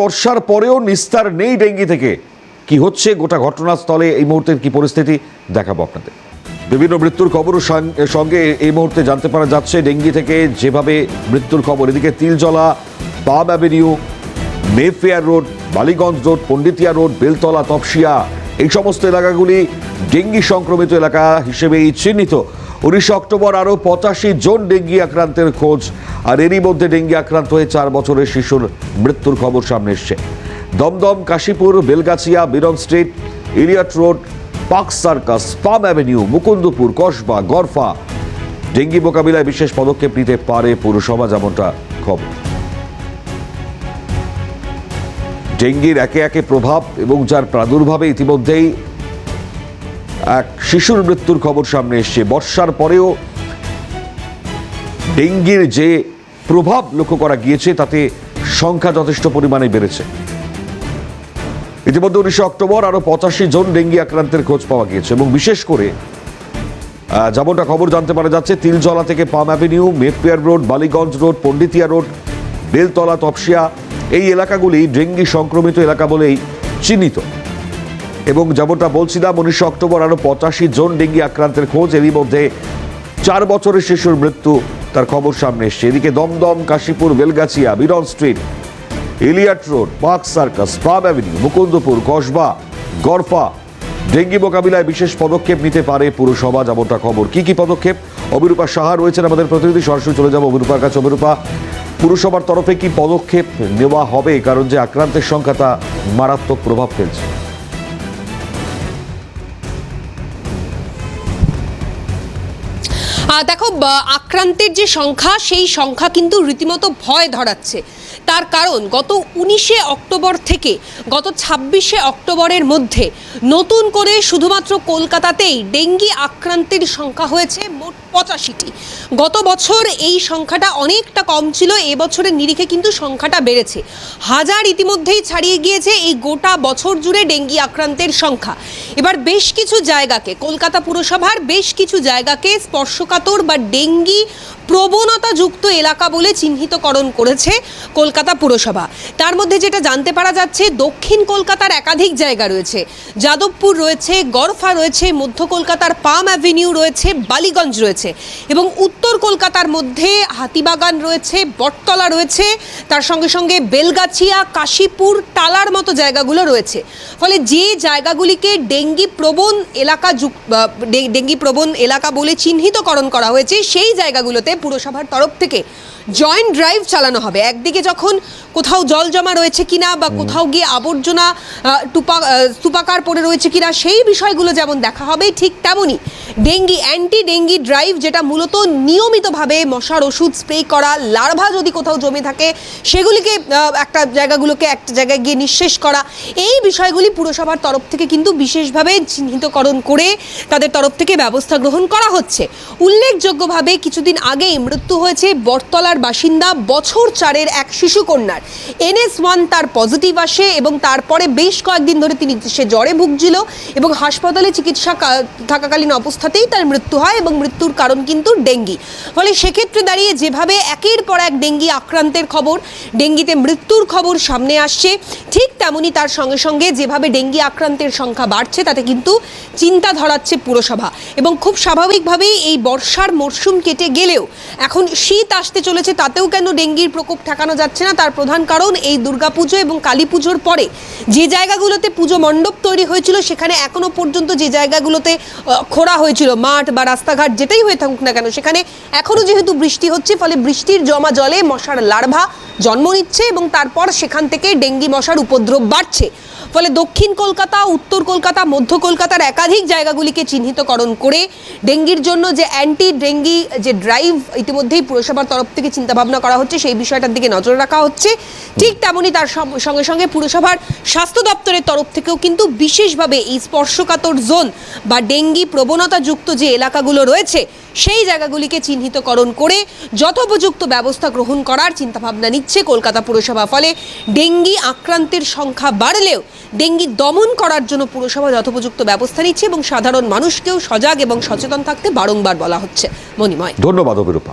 বর্ষার পরেও নিস্তার নেই ডেঙ্গি থেকে। কি হচ্ছে গোটা ঘটনাস্থলে, এই মুহূর্তের কি পরিস্থিতি, দেখাবো আপনাদের। বিভিন্ন মৃত্যুর খবর সঙ্গে এই মুহূর্তে জানতে পারা যাচ্ছে, ডেঙ্গি থেকে যেভাবে মৃত্যুর খবর, এদিকে Tiljala palm avenue Mayfair road, Ballygunge road, Panditiya road, Beltala, Topsia, এই সমস্ত এলাকাগুলি ডেঙ্গি সংক্রমিত এলাকা হিসেবেই চিহ্নিত। উনিশে অক্টোবর আরও পঁচাশি জন ডেঙ্গি আক্রান্তের খোঁজ, আর এরই মধ্যে ডেঙ্গি আক্রান্ত হয়ে চার বছরের শিশুর মৃত্যুর খবর সামনে এসছে। Dumdum, Kashipur, Belgachia বিরন street, Elliot road, park circus, palm avenue, Mukundapur, Kasba, Garfa. Dengue মোকাবিলায় বিশেষ পদক্ষেপ নিতে পারে পুরসভা, যেমনটা খবর। ডেঙ্গির একে একে প্রভাব এবং যার প্রাদুর্ভাবে ইতিমধ্যেই এক শিশুর মৃত্যুর খবর সামনে এসছে। বর্ষার পরেও ডেঙ্গির যে প্রভাব লক্ষ্য করা গিয়েছে, তাতে সংখ্যা যথেষ্ট পরিমাণে বেড়েছে। ইতিমধ্যে উনিশে অক্টোবর আরও পঁচাশি জন ডেঙ্গি আক্রান্তের খোঁজ পাওয়া গিয়েছে এবং বিশেষ করে যেমনটা খবর জানতে পারা যাচ্ছে, তিলজলা থেকে palm avenue Mayfair road, Ballygunge road, Panditiya road, Beltala, Topsia, এই এলাকাগুলি ডেঙ্গি সংক্রমিত এলাকা বলেই চিহ্নিত। এবং যেমনটা বলছিলাম, উনিশে অক্টোবর আরও পঁচাশি জন ডেঙ্গি আক্রান্তের খোঁজ। এরই মধ্যে চার বছরের শিশুর মৃত্যু, তার খবর সামনে এসছে। এদিকে Dumdum, Kashipur, Belgachia বিরন street, Elliot road park circus, palm avenue, Mukundapur, Kasba Garfa dengue মোকাবিলায় বিশেষ পদক্ষেপ নিতে পারে পুরসভা যেমনটা খবর। কি কি পদক্ষেপ? অবিরূপা সাহা রয়েছেন আমাদের প্রতিনিধি। সরাসরি চলে যাব অবিরূপার কাছে। অবিরূপা পুরসভার তরফে কি পদক্ষেপ নেওয়া হবে? কারণ যে আক্রান্তের সংখ্যা তা মারাত্মক প্রভাব ফেলছে। দেখো আক্রান্তের যে সংখ্যা, সেই সংখ্যা কিন্তু রীতিমতো ভয় ধরাচ্ছে। তার কারণ, গত উনিশে অক্টোবর থেকে, গত ছাব্বিশে অক্টোবরের মধ্যে, নতুন করে শুধুমাত্র কলকাতাতেই ডেঙ্গি আক্রান্তের সংখ্যা হয়েছে পঁচাশিটি। গত বছর এই সংখ্যাটা অনেকটা কম ছিল এবছরের নিরিখে কিন্তু সংখ্যাটা বেড়েছে। হাজার ইতিমধ্যেই ছাড়িয়ে গিয়েছে এই গোটা বছর জুড়ে ডেঙ্গি আক্রান্তের সংখ্যা। এবার বেশ কিছু জায়গাকে, কলকাতা পুরসভার বেশ কিছু জায়গাকে স্পর্শকাতর বা ডেঙ্গি প্রবণতাযুক্ত এলাকা বলে চিহ্নিতকরণ করেছে কলকাতা পুরসভা। তার মধ্যে যেটা জানতে পারা যাচ্ছে, দক্ষিণ কলকাতার একাধিক জায়গা রয়েছে। যাদবপুর রয়েছে গরফা রয়েছে, মধ্য কলকাতার পাম অ্যাভিনিউ রয়েছে, বালিগঞ্জ রয়েছে এবং উত্তর কলকাতার মধ্যে হাতিবাগান রয়েছে, বটতলা রয়েছে, তার সঙ্গে সঙ্গে বেলগাছিয়া, কাশীপুর, টালার মতো জায়গাগুলো রয়েছে। ফলে যে জায়গাগুলিকে ডেঙ্গি প্রবণ এলাকা ডেঙ্গি প্রবণ এলাকা বলে চিহ্নিতকরণ করা হয়েছে, সেই জায়গাগুলোতে পুরসভার তরফ থেকে জয়েন্ট ড্রাইভ চালানো হবে। একদিকে যখন কোথাও জল জমা রয়েছে কিনা বা কোথাও গিয়ে আবর্জনা টুপা স্তূপাকার পড়ে রয়েছে কিনা সেই বিষয়গুলো যেমন দেখা হবে ঠিক তেমনই ডেঙ্গি অ্যান্টি ডেঙ্গি ড্রাইভ যেটা মূলত নিয়মিতভাবে মশার ওষুধ স্প্রে করা লার্ভা যদি কোথাও জমে থাকে সেগুলিকে একটা জায়গাগুলোকে একটা জায়গায় গিয়ে নিঃশেষ করা এই বিষয়গুলি পুরসভার তরফ থেকে কিন্তু বিশেষভাবে চিহ্নিতকরণ করে তাদের তরফ থেকে ব্যবস্থা গ্রহণ করা হচ্ছে। উল্লেখযোগ্যভাবে কিছুদিন আগেই মৃত্যু হয়েছে বটতলার বাসিন্দা বছর চারের এক শিশু কন্যার এনএস ওয়ান তার পজিটিভ আসে এবং তারপরে বেশ কয়েকদিন ধরে তিনি সে জ্বরে ভুগছিল এবং হাসপাতালে চিকিৎসা থাকাকালীন অবস্থাতেই তার মৃত্যু হয় এবং মৃত্যুর কারণ কিন্তু ডেঙ্গি। ফলে সেক্ষেত্রে দাঁড়িয়ে যেভাবে একের পর এক ডেঙ্গি আক্রান্তের খবর, ডেঙ্গিতে মৃত্যুর খবর সামনে আসছে, ঠিক তেমনি তার সঙ্গে সঙ্গে যেভাবে ডেঙ্গি আক্রান্তের সংখ্যা বাড়ছে তাতে কিন্তু চিন্তা ধরাচ্ছে পুরসভা। এবং খুব স্বাভাবিকভাবেই এই বর্ষার মরশুম কেটে গেলেও এখন শীত আসতে চলেছে তাতেও কেন ডেঙ্গির প্রকোপ ঠেকানো যাচ্ছে না? তার প্রধান কারণ এই দুর্গাপুজো এবং কালী পুজোর পরে যে জায়গাগুলোতে পুজো মণ্ডপ তৈরি হয়েছিল, সেখানে এখনও পর্যন্ত যে জায়গাগুলোতে খোড়া হয়েছিল, মাঠ বা রাস্তাঘাট যেটাই হয়ে থাকুক না কেন, সেখানে এখনও যেহেতু বৃষ্টি হচ্ছে, ফলে বৃষ্টির জমা জলে মশার লার্ভা জন্ম নিচ্ছে এবং তারপর সেখান থেকে ডেঙ্গি মশার উপদ্রব বাড়ছে। ফলে দক্ষিণ কলকাতা, উত্তর কলকাতা, মধ্য কলকাতার একাধিক জায়গাগুলিকে চিহ্নিতকরণ করে ডেঙ্গির জন্য যে অ্যান্টি ডেঙ্গি যে ড্রাইভ ইতিমধ্যেই পুরসভার তরফ থেকে চিন্তাভাবনা করা হচ্ছে, সেই বিষয়টার দিকে নজর রাখা হচ্ছে। ঠিক তেমনই তার সঙ্গে সঙ্গে পুরসভার স্বাস্থ্য দপ্তরের তরফ থেকেও কিন্তু বিশেষভাবে এই স্পর্শকাতর জোন বা ডেঙ্গি প্রবণতাযুক্ত যে এলাকাগুলো রয়েছে সেই জায়গাগুলিকে চিহ্নিতকরণ করে যথোপযুক্ত ব্যবস্থা গ্রহণ করার চিন্তাভাবনা নিচ্ছে কলকাতা পুরসভা। ফলে ডেঙ্গি আক্রান্তের সংখ্যা বাড়লেও ডেঙ্গি দমন করার জন্য পুরসভা যথোপযুক্ত ব্যবস্থা নিচ্ছে এবং সাধারণ মানুষকেও সজাগ এবং সচেতন থাকতে বারংবার বলা হচ্ছে। মণিময়। ধন্যবাদ অবিরূপা